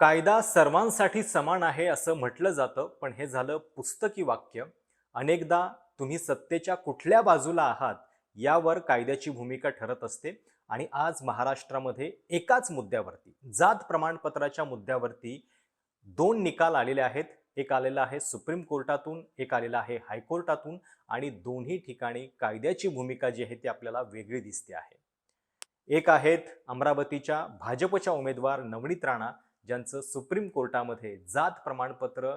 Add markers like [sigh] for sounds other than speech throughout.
कायदा सर्वांसाठी समान आहे असं म्हटलं जातं पण हे झालं पुस्तकी वाक्य. अनेकदा तुम्ही सत्तेच्या कुठल्या बाजूला आहात यावर कायद्याची भूमिका ठरत असते आणि आज महाराष्ट्रामध्ये एकाच मुद्द्यावरती जात प्रमाणपत्राच्या मुद्द्यावरती दोन निकाल आलेले आहेत. एक आलेला आहे सुप्रीम कोर्टातून एक आलेला आहे हायकोर्टातून आणि दोन्ही ठिकाणी कायद्याची भूमिका जी आहे ती आपल्याला वेगळी दिसते आहे. एक आहेत अमरावतीच्या भाजपच्या उमेदवार नवनीत राणा ज्यांचं सुप्रीम कोर्टामध्ये जात प्रमाणपत्र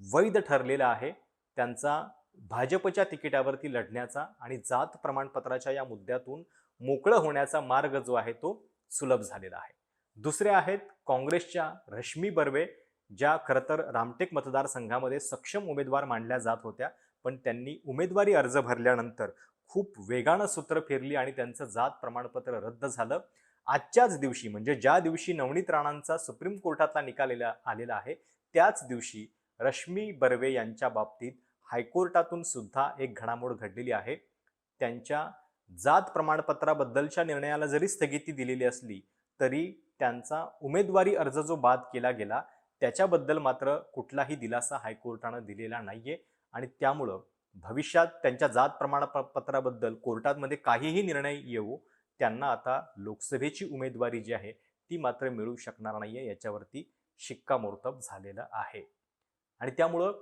वैध ठरलेलं आहे त्यांचा भाजपच्या तिकिटावरती लढण्याचा आणि जात प्रमाणपत्राच्या या मुद्द्यातून मोकळं होण्याचा मार्ग जो आहे तो सुलभ झालेला आहे. दुसरे आहेत काँग्रेसच्या रश्मी बर्वे ज्या खरं तर रामटेक मतदारसंघामध्ये सक्षम उमेदवार मानल्या जात होत्या पण त्यांनी उमेदवारी अर्ज भरल्यानंतर खूप वेगानं सूत्र फिरली आणि त्यांचं जात प्रमाणपत्र रद्द झालं. आजच्याच दिवशी म्हणजे ज्या दिवशी नवनीत राणांचा सुप्रीम कोर्टातला निकाल आलेला आलेला आहे त्याच दिवशी रश्मी बर्वे यांच्या बाबतीत हायकोर्टातून सुद्धा एक घडामोड घडलेली आहे. त्यांच्या जात प्रमाणपत्राबद्दलच्या निर्णयाला जरी स्थगिती दिलेली असली तरी त्यांचा उमेदवारी अर्ज जो बाद केला गेला त्याच्याबद्दल मात्र कुठलाही दिलासा हायकोर्टानं दिलेला नाहीये. आणि त्यामुळं भविष्यात त्यांच्या जात प्रमाणपत्राबद्दल कोर्टामध्ये काहीही निर्णय येऊ त्यांना आता लोकसभेची उमेदवारी जी आहे ती मात्र मिळू शकणार नाही आहे याच्यावरती शिक्कामोर्तब झालेलं आहे. आणि त्यामुळं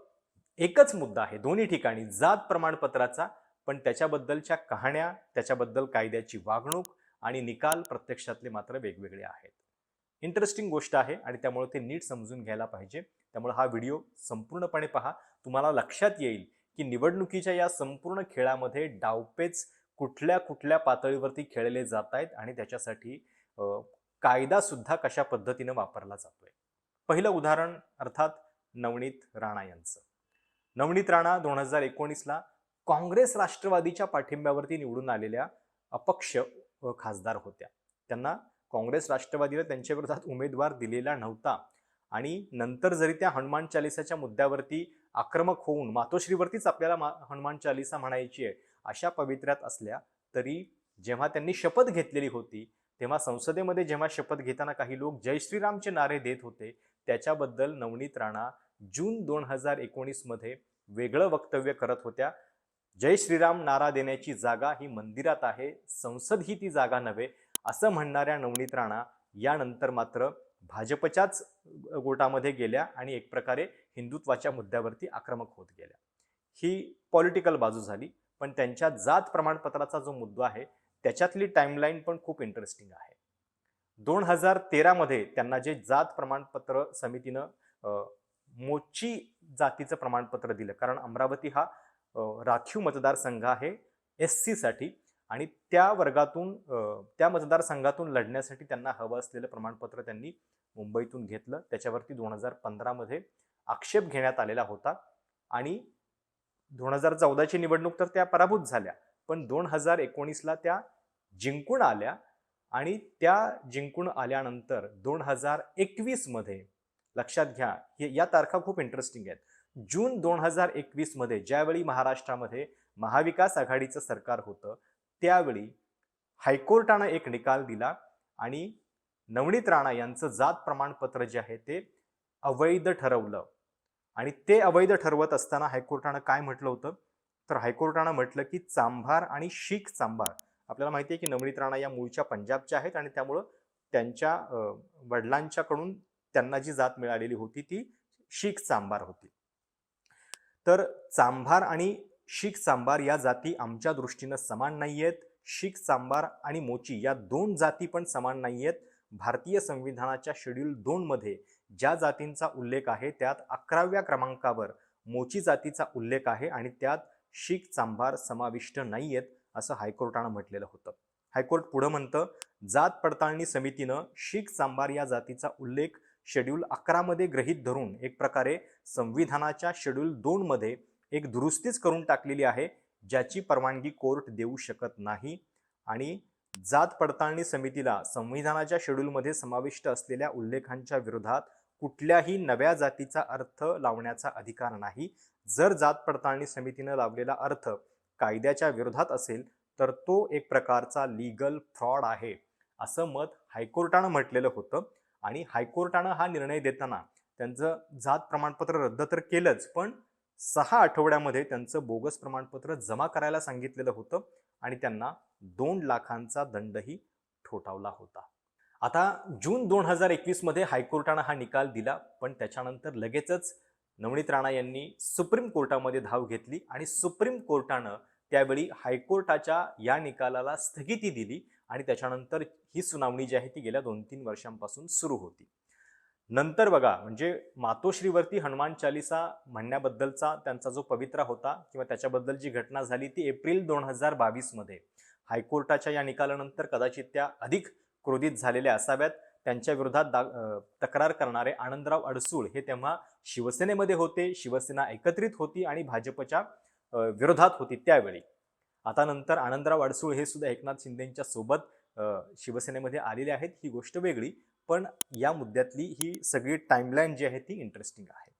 एकच मुद्दा आहे. दोन्ही ठिकाणी जात प्रमाणपत्राचा पण त्याच्याबद्दलच्या कहाण्या त्याच्याबद्दल कायद्याची वागणूक आणि निकाल प्रत्यक्षातले मात्र वेगवेगळे आहेत. इंटरेस्टिंग गोष्ट आहे आणि त्यामुळे ते नीट समजून घ्यायला पाहिजे. त्यामुळे हा व्हिडिओ संपूर्णपणे पहा. तुम्हाला लक्षात येईल की निवडणुकीच्या या संपूर्ण खेळामध्ये डावपेच कुठल्या कुठल्या पातळीवरती खेळले जात आहेत आणि त्याच्यासाठी कायदासुद्धा कशा पद्धतीनं वापरला जातोय? पहिलं उदाहरण अर्थात नवनीत राणा यांचं. नवनीत राणा दोन हजार एकोणीसला काँग्रेस राष्ट्रवादीच्या पाठिंब्यावरती निवडून आलेल्या अपक्ष खासदार होत्या. त्यांना काँग्रेस राष्ट्रवादीला त्यांच्या विरोधात उमेदवार दिलेला नव्हता आणि नंतर जरी त्या हनुमान चालिसाच्या मुद्द्यावरती आक्रमक होऊन मातोश्रीवरतीच आपल्याला मा हनुमान चालिसा म्हणायची आहे अशा पवित्र्यात असल्या तरी जेव्हा त्यांनी शपथ घेतलेली होती तेव्हा संसदेमध्ये जेव्हा शपथ घेताना काही लोक जय श्रीरामचे नारे देत होते त्याच्याबद्दल नवनीत राणा जून दोन हजार एकोणीसमध्ये वेगळं वक्तव्य करत होत्या. जय श्रीराम नारा देण्याची जागा ही मंदिरात आहे संसद ही ती जागा नव्हे असं म्हणणाऱ्या नवनीत राणा यानंतर मात्र भाजपच्याच गोटामध्ये गेल्या आणि एक प्रकारे हिंदुत्वाच्या मुद्द्यावरती आक्रमक होत गेल्या. ही पॉलिटिकल बाजू झाली. पण त्यांच्या जात प्रमाणपत्राचा जो मुद्दा आहे त्याच्यातली टाईमलाईन पण खूप इंटरेस्टिंग आहे. दोन हजार तेरामध्ये त्यांना जे जात प्रमाणपत्र समितीनं मोची जातीचं प्रमाणपत्र दिलं कारण अमरावती हा राखीव मतदारसंघ आहे एस सीसाठी आणि त्या वर्गातून त्या मतदारसंघातून लढण्यासाठी त्यांना हवं असलेलं प्रमाणपत्र त्यांनी मुंबईतून घेतलं. त्याच्यावरती दोन हजार पंधरामध्ये आक्षेप घेण्यात आलेला होता आणि दोन हजार चौदाची निवडणूक तर त्या पराभूत झाल्या पण दोन हजार एकोणीसला त्या जिंकून आल्या आणि त्या जिंकून आल्यानंतर दोन हजार एकवीसमध्ये लक्षात घ्या हे या तारखा खूप इंटरेस्टिंग आहेत. जून दोन हजार एकवीसमध्ये ज्यावेळी महाराष्ट्रामध्ये महाविकास आघाडीचं सरकार होतं त्यावेळी हायकोर्टानं एक निकाल दिला आणि नवनीत राणा यांचं जात प्रमाणपत्र जे आहे ते अवैध ठरवलं. आणि ते अवैध ठरवत असताना हायकोर्टानं काय म्हटलं होतं? तर हायकोर्टानं म्हटलं की चांभार आणि शीख चांभार. आपल्याला माहिती आहे की नवनीत राणा या मूळच्या पंजाबच्या आहेत आणि त्यामुळं त्यांच्या वडिलांच्याकडून त्यांना जी जात मिळालेली होती ती शीख चांभार होती. तर चांभार आणि शीख चांभार या जाती आमच्या दृष्टीनं समान नाही आहेत शीख चांभार आणि मोची या दोन जाती पण समान नाही आहेत भारतीय संविधानाच्या शेड्यूल दोनमध्ये ज्या जातींचा उल्लेख आहे त्यात अकराव्या क्रमांकावर मोची जातीचा उल्लेख आहे आणि त्यात शीख चांभार समाविष्ट नाही आहेत असं हायकोर्टानं म्हटलेलं होतं. हायकोर्ट पुढं म्हणतं जात पडताळणी समितीनं शीख चांभार या जातीचा उल्लेख शेड्यूल अकरामध्ये ग्रहीत धरून एक प्रकारे संविधानाच्या शेड्यूल दोनमध्ये एक दुरुस्तीच करून टाकलेली आहे ज्याची परवानगी कोर्ट देऊ शकत नाही आणि जात पडताळणी समितीला संविधानाच्या शेड्यूलमध्ये समाविष्ट असलेल्या उल्लेखांच्या विरोधात कुठल्याही नव्या जातीचा अर्थ लावण्याचा अधिकार नाही. जर जात पडताळणी समितीनं लावलेला अर्थ कायद्याच्या विरोधात असेल तर तो एक प्रकारचा लीगल फ्रॉड आहे असं मत हायकोर्टानं म्हटलेलं होतं. आणि हायकोर्टानं हा निर्णय देताना त्यांचं जात प्रमाणपत्र रद्द तर केलंच पण सहा आठवड्यामध्ये त्यांचं बोगस प्रमाणपत्र जमा करायला सांगितलेलं होतं आणि त्यांना दोन लाखांचा दंडही ठोठावला होता. आता जून दोन हजार एकवीसमध्ये हायकोर्टानं हा निकाल दिला पण त्याच्यानंतर लगेचच नवनीत राणा यांनी सुप्रीम कोर्टामध्ये धाव घेतली आणि सुप्रीम कोर्टानं त्यावेळी हायकोर्टाच्या या निकालाला स्थगिती दिली आणि त्याच्यानंतर ही सुनावणी जी आहे ती गेल्या दोन तीन वर्षांपासून सुरू होती. नंतर बघा म्हणजे मातोश्रीवरती हनुमान चालिसा म्हणण्याबद्दलचा त्यांचा जो पवित्रा होता किंवा त्याच्याबद्दल जी घटना झाली ती एप्रिल दोन हजार बावीसमध्ये हायकोर्टाच्या या निकालानंतर कदाचित त्या अधिक क्रोधित झालेल्या असाव्यात. त्यांच्या विरोधात दा तक्रार करणारे आनंदराव अडसूळ हे तेव्हा शिवसेनेमध्ये होते. शिवसेना एकत्रित होती आणि भाजपच्या विरोधात होती त्यावेळी. आता नंतर आनंदराव अडसूळ हे सुद्धा एकनाथ शिंदेच्या सोबत शिवसेनेमध्ये आलेले आहेत. ही गोष्ट वेगळी. पण या मुद्द्यातली ही सगळी टाईमलाईन जी आहे ती इंटरेस्टिंग आहे.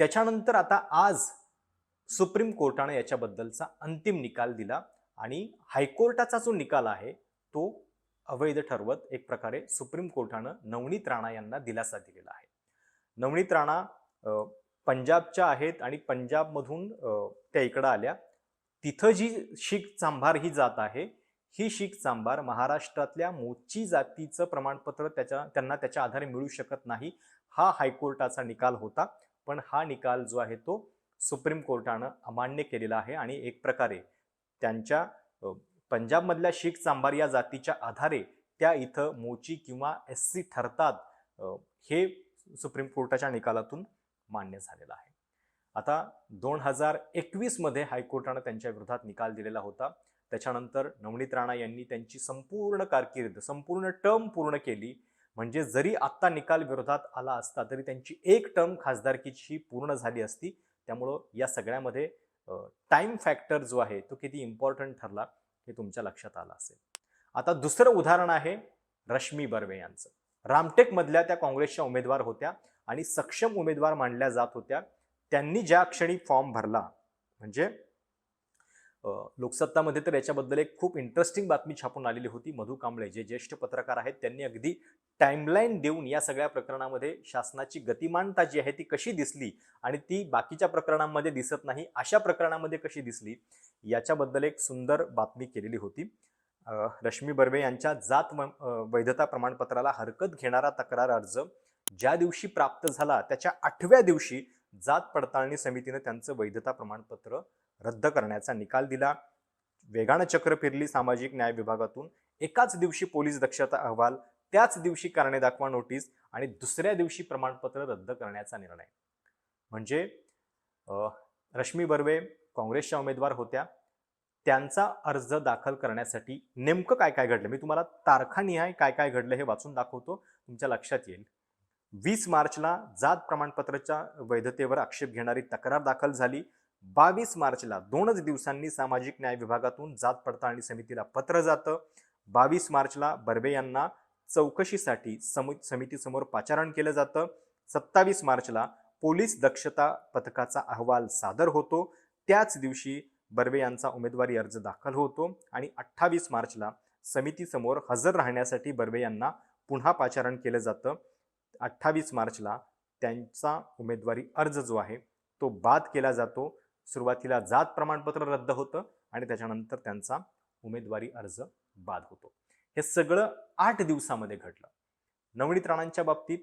त्याच्यानंतर आता आज सुप्रीम कोर्टाने याच्याबद्दलचा अंतिम निकाल दिला आणि हायकोर्टाचा जो निकाल आहे तो अवैध ठरवत एक प्रकारे सुप्रीम कोर्टानं नवनीत राणा यांना दिलासा दिलेला आहे. नवनीत राणा पंजाबच्या आहेत आणि पंजाबमधून त्या इकडं आल्या. तिथं जी शीख चांभार ही जात आहे ही शीख चांभार महाराष्ट्रातल्या मोची जातीचं प्रमाणपत्र त्याच्या त्यांना त्याच्या आधारे मिळू शकत नाही हा हायकोर्टाचा निकाल होता. पण हा निकाल जो आहे तो सुप्रीम कोर्टानं अमान्य केलेला आहे आणि एक प्रकारे त्यांच्या पंजाबमधल्या शीख चांबार या जातीच्या आधारे त्या इथं मोची किंवा एस सी ठरतात हे सुप्रीम कोर्टाच्या निकालातून मान्य झालेलं आहे. आता दोन हजार एकवीसमध्ये हायकोर्टानं त्यांच्या विरोधात निकाल दिलेला होता. त्याच्यानंतर नवनीत राणा यांनी त्यांची संपूर्ण कारकीर्द संपूर्ण टर्म पूर्ण केली. म्हणजे जरी आत्ता निकाल विरोधात आला असता तरी त्यांची एक टर्म खासदारकीची पूर्ण झाली असती. त्यामुळं या सगळ्यामध्ये टाइम फॅक्टर जो आहे तो किती इम्पॉर्टंट ठरला. हे तुमच्या लक्षात आलं असेल. आता दुसरं उदाहरण आहे रश्मी बर्वे यांचं. रामटेकमधल्या त्या काँग्रेसच्या उमेदवार होत्या आणि सक्षम उमेदवार मानल्या जात होत्या. त्यांनी ज्या क्षणी फॉर्म भरला म्हणजे लोकसत्तामध्ये तर याच्याबद्दल एक खूप इंटरेस्टिंग बातमी छापून आलेली होती. मधु कांबळे जे ज्येष्ठ पत्रकार आहेत त्यांनी अगदी टाइमलाईन देऊन या सगळ्या प्रकरणामध्ये शासनाची गतिमानता जी आहे ती कशी दिसली आणि ती बाकीच्या प्रकरणांमध्ये दिसत नाही अशा प्रकरणामध्ये कशी दिसली याच्याबद्दल एक सुंदर बातमी केलेली होती. रश्मी बर्वे यांच्या जात म- वैधता प्रमाणपत्राला हरकत घेणारा तक्रार अर्ज ज्या दिवशी प्राप्त झाला त्याच्या आठव्या दिवशी जात पडताळणी समितीनं त्यांचं वैधता प्रमाणपत्र रद्द करण्याचा निकाल दिला. वेगानं चक्र फिरली सामाजिक न्याय विभागातून. एकाच दिवशी पोलीस दक्षता अहवाल त्याच दिवशी कारणे दाखवा नोटीस आणि दुसऱ्या दिवशी प्रमाणपत्र रद्द करण्याचा निर्णय. म्हणजे रश्मी बर्वे काँग्रेसच्या उमेदवार होत्या त्यांचा अर्ज दाखल करण्यासाठी नेमकं काय काय घडलं? मी तुम्हाला तारखानिहाय काय काय घडलं हे वाचून दाखवतो तुमच्या लक्षात येईल. वीस मार्चला जात प्रमाणपत्राच्या वैधतेवर आक्षेप घेणारी तक्रार दाखल झाली. बावीस मार्चला दोनच दिवसांनी सामाजिक न्याय विभागातून जात पडताळणी समितीला पत्र जातं. बावीस मार्चला बर्वे यांना चौकशीसाठी सम समितीसमोर पाचारण केलं जातं. सत्तावीस मार्चला पोलीस दक्षता पथकाचा अहवाल सादर होतो. त्याच दिवशी बर्वे यांचा उमेदवारी अर्ज दाखल होतो आणि अठ्ठावीस मार्चला समितीसमोर हजर राहण्यासाठी बर्वे यांना पुन्हा पाचारण केलं जातं. अठ्ठावीस मार्चला त्यांचा उमेदवारी अर्ज जो आहे तो बाद केला जातो. सुरुवातीला जात प्रमाणपत्र रद्द होतं आणि त्याच्यानंतर त्यांचा उमेदवारी अर्ज बाद होतो. हे सगळं आठ दिवसामध्ये घडलं. नवनीत राणांच्या बाबतीत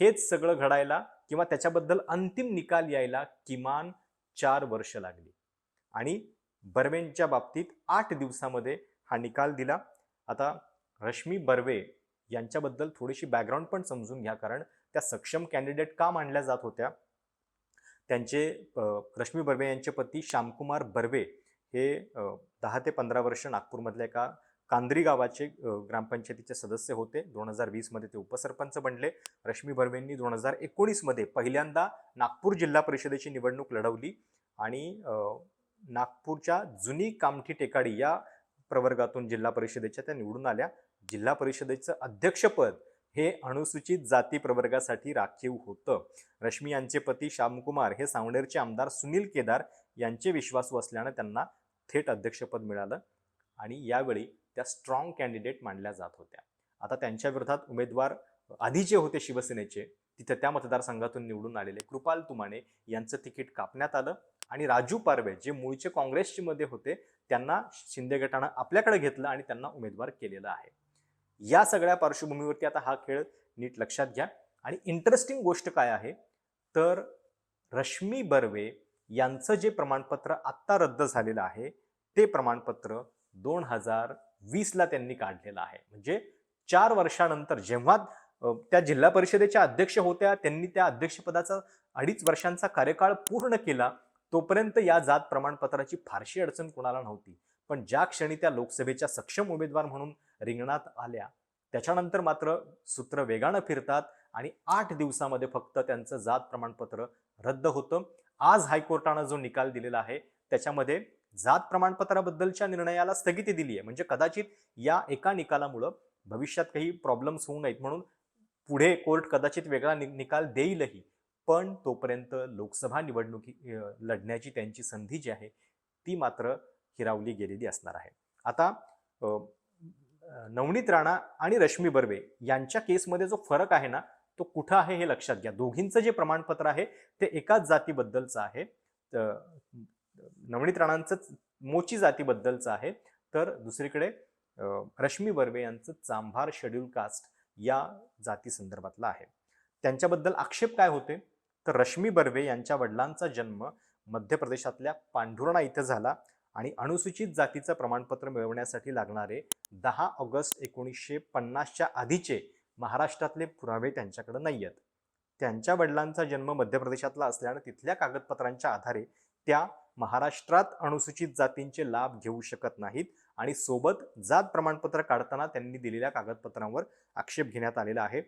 हेच सगळं घडायला किंवा त्याच्याबद्दल अंतिम निकाल यायला किमान चार वर्ष लागली. आणि बर्वेंच्या बाबतीत आठ दिवसामध्ये हा निकाल दिला. आता रश्मी बर्वे यांच्याबद्दल थोडीशी बॅकग्राऊंड पण समजून घ्या कारण त्या सक्षम कॅन्डिडेट का मानल्या जात होत्या? त्यांचे रश्मी बर्वे यांचे पती श्यामकुमार बर्वे हे दहा ते पंधरा वर्ष नागपूरमधल्या एका कांद्री गावाचे ग्रामपंचायतीचे सदस्य होते. दोन हजार वीसमध्ये ते उपसरपंच बनले. रश्मी बर्वेंनी दोन हजार एकोणीसमध्ये पहिल्यांदा नागपूर जिल्हा परिषदेची निवडणूक लढवली आणि नागपूरच्या जुनी कामठी टेकाडी या प्रवर्गातून जिल्हा परिषदेच्या त्या निवडून आल्या. जिल्हा परिषदेचं अध्यक्षपद हे अनुसूचित जाती प्रवर्गासाठी राखीव होतं. रश्मी यांचे पती श्यामकुमार हे सावनेरचे आमदार सुनील केदार यांचे विश्वासू असल्यानं त्यांना थेट अध्यक्षपद मिळालं. आणि यावेळी त्या स्ट्रॉंग कॅन्डिडेट मानल्या जात होत्या. आता त्यांच्या विरोधात उमेदवार आधी जे होते शिवसेनेचे तिथे त्या मतदारसंघातून निवडून आलेले कृपाल तुमाने यांचं तिकीट कापण्यात आलं आणि राजू पारवे जे मूळचे काँग्रेसचे मध्ये होते त्यांना शिंदे गटानं आपल्याकडे घेतलं आणि त्यांना उमेदवार केलेला आहे. या सगळ्या पार्श्वभूमीवरती आता हा खेळ नीट लक्षात घ्या. आणि इंटरेस्टिंग गोष्ट काय आहे? तर रश्मी बर्वे यांचं जे प्रमाणपत्र आत्ता रद्द झालेलं आहे ते प्रमाणपत्र दोन हजार वीसला त्यांनी काढलेला आहे. म्हणजे चार वर्षानंतर जेव्हा त्या जिल्हा परिषदेच्या अध्यक्ष होत्या त्यांनी त्या अध्यक्षपदाचा अडीच वर्षांचा कार्यकाळ पूर्ण केला तोपर्यंत या जात प्रमाणपत्राची फारशी अडचण कोणाला नव्हती. पण ज्या क्षणी त्या लोकसभेच्या सक्षम उमेदवार म्हणून रिंगणात आल्या त्याच्यानंतर मात्र सूत्र वेगानं फिरतात आणि आठ दिवसामध्ये फक्त त्यांचं जात प्रमाणपत्र रद्द होतं. आज हायकोर्टानं जो निकाल दिलेला आहे त्याच्यामध्ये जात प्रमाणपत्राबद्दलच्या निर्णयाला स्थगिती दिली आहे म्हणजे कदाचित या एका निकालामुळं भविष्यात काही प्रॉब्लेम्स होऊ नयेत म्हणून पुढे कोर्ट कदाचित वेगळा नि- निकाल देईलही. पण तोपर्यंत लोकसभा निवडणुकी लढण्याची त्यांची संधी जी आहे ती मात्र हिरावली गेलेली असणार आहे. आता नवनीत राणा आणि रश्मी बर्वे यांच्या केसमध्ये जो फरक आहे ना तो कुठं आहे हे लक्षात घ्या. दोघींचं जे प्रमाणपत्र आहे ते एकाच जातीबद्दलचं आहे. नवनीत राणांचं मोची जातीबद्दलचं आहे. तर दुसरीकडे रश्मी बर्वे यांचं चांभार शेड्यूल कास्ट या जाती संदर्भातला आहे. त्यांच्याबद्दल आक्षेप काय होते? तर रश्मी बर्वे यांच्या वडिलांचा जन्म मध्य प्रदेशातल्या पांढुर्णा इथं झाला आणि अनुसूचित जातीचं प्रमाणपत्र मिळवण्यासाठी लागणारे दहा ऑगस्ट एकोणीसशे पन्नासच्या आधीचे महाराष्ट्रातले पुरावे त्यांच्याकडे नाही आहेत त्यांच्या वडिलांचा जन्म मध्य प्रदेशातला असल्यानं तिथल्या कागदपत्रांच्या आधारे त्या महाराष्ट्रात अनुसूचित जातींचे लाभ घेऊ शकत नाहीत आणि सोबत जात प्रमाणपत्र काढताना त्यांनी दिलेल्या कागदपत्रांवर आक्षेप घेण्यात आलेला आहे.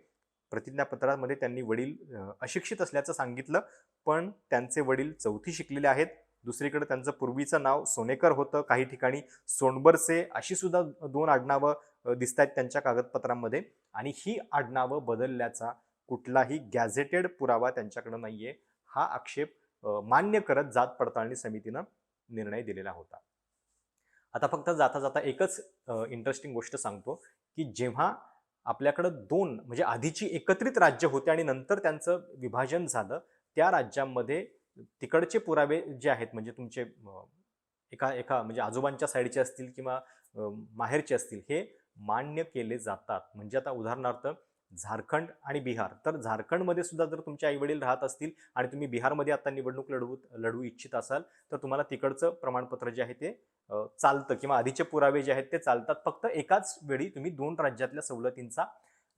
प्रतिज्ञापत्रामध्ये त्यांनी वडील अशिक्षित असल्याचं सांगितलं पण त्यांचे वडील चौथी शिकलेले आहेत. दुसरीकडे त्यांचं पूर्वीचं नाव सोनेकर होतं. काही ठिकाणी सोनबरसे अशी सुद्धा दोन आडनावं दिसत आहेत त्यांच्या कागदपत्रांमध्ये. आणि ही आडनावं बदलल्याचा कुठलाही गॅझेटेड पुरावा त्यांच्याकडे नाहीये. हा आक्षेप मान्य करत जात पडताळणी समितीनं निर्णय दिलेला होता. आता फक्त जाता जाता एकच इंटरेस्टिंग गोष्ट सांगतो की जेव्हा आपल्याकडं दोन म्हणजे आधीची एकत्रित राज्य होते आणि नंतर त्यांचं विभाजन झालं त्या राज्यांमध्ये तिकडचे पुरावे जे आहेत म्हणजे तुमचे एका एका म्हणजे आजोबांच्या साईडचे असतील किंवा माहेरचे असतील हे मान्य केले जातात. म्हणजे आता उदाहरणार्थ झारखंड आणि बिहार. तर झारखंडमध्ये सुद्धा जर तुमचे आईवडील राहत असतील आणि तुम्ही बिहारमध्ये आता निवडणूक लढवू लढवू इच्छित असाल तर तुम्हाला तिकडचं प्रमाणपत्र जे आहे ते चालतं किंवा आधीचे पुरावे जे आहेत ते चालतात. फक्त एकाच वेळी तुम्ही दोन राज्यातल्या सवलतींचा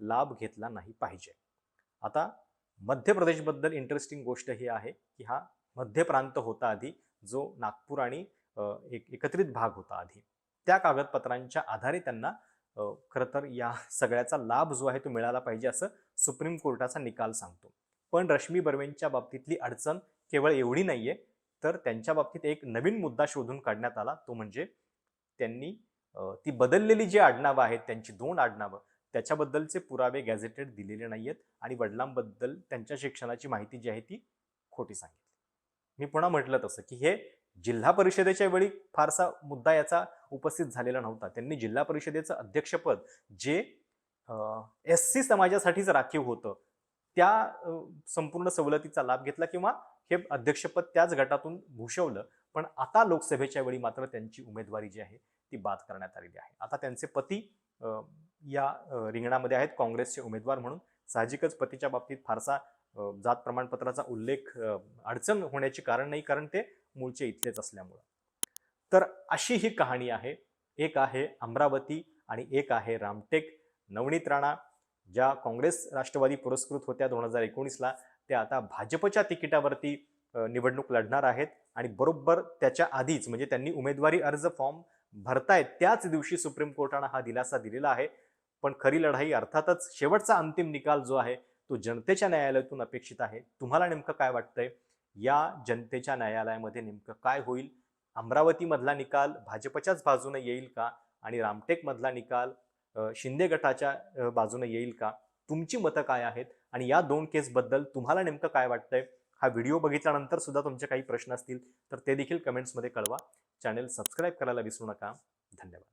लाभ घेतला नाही पाहिजे. आता मध्य प्रदेशबद्दल इंटरेस्टिंग गोष्ट ही आहे की हा मध्य प्रांत होता आधी जो नागपूर आणि एक एकत्रित भाग होता आधी. त्या कागदपत्रांच्या आधारे त्यांना खरं तर या [laughs] सगळ्याचा लाभ जो आहे तो मिळाला पाहिजे असं सुप्रीम कोर्टाचा निकाल सांगतो. पण रश्मी बर्वेंच्या बाबतीतली अडचण केवळ एवढी नाहीये तर त्यांच्या बाबतीत एक नवीन मुद्दा शोधून काढण्यात आला तो म्हणजे त्यांनी ती बदललेली जी आडनावं आहेत त्यांची दोन आडनावं त्याच्याबद्दलचे पुरावे गॅझेटेड दिलेले नाहीयेत आणि वडिलांबद्दल त्यांच्या शिक्षणाची माहिती जी आहे ती खोटी सांगितली. मी पुन्हा म्हटलं तसं की हे जिल्हा परिषदेच्या वेळी फारसा मुद्दा याचा उपस्थित झालेला नव्हता. त्यांनी जिल्हा परिषदेचं अध्यक्षपद जे एस सी समाजासाठीच राखीव होतं त्या संपूर्ण सवलतीचा लाभ घेतला किंवा हे अध्यक्षपद त्याच गटातून भूषवलं. पण आता लोकसभेच्या वेळी मात्र त्यांची उमेदवारी जी आहे ती बाद करण्यात आलेली आहे. आता त्यांचे पती या रिंगणामध्ये आहेत काँग्रेसचे उमेदवार म्हणून. साहजिकच पतीच्या बाबतीत फारसा जात प्रमाणपत्राचा उल्लेख अडचण होण्याची कारण नाही कारण ते मूळचे इथलेच असल्यामुळं. तर अशी ही कहाणी आहे. एक आहे अमरावती आणि एक आहे रामटेक. नवनीत राणा ज्या काँग्रेस राष्ट्रवादी पुरस्कृत होत्या दोन हजार एकोणीसला त्या आता भाजपच्या तिकिटावरती निवडणूक लढणार आहेत आणि बरोबर त्याच्या आधीच म्हणजे त्यांनी उमेदवारी अर्ज फॉर्म भरतायत त्याच दिवशी सुप्रीम कोर्टानं हा दिलासा दिलेला आहे. पण खरी लढाई अर्थातच शेवटचा अंतिम निकाल जो आहे तो जनतेच्या न्यायालयातून अपेक्षित आहे. तुम्हाला नेमकं काय वाटतंय? या जनतेच्या न्यायालयामध्ये नेमकं काय होईल? अमरावतीमधला निकाल भाजपच्याच बाजूने येईल का? आणि रामटेकमधला निकाल शिंदे गटाच्या बाजूनं बाजूने येईल का? तुमची मतं काय आहेत? आणि या दोन केसबद्दल तुम्हाला नेमकं काय वाटतंय? हा व्हिडिओ बघितल्यानंतर सुद्धा तुमचे काही प्रश्न असतील तर ते देखील कमेंट्समध्ये कळवा. चॅनेल सबस्क्राईब करायला विसरू नका. धन्यवाद.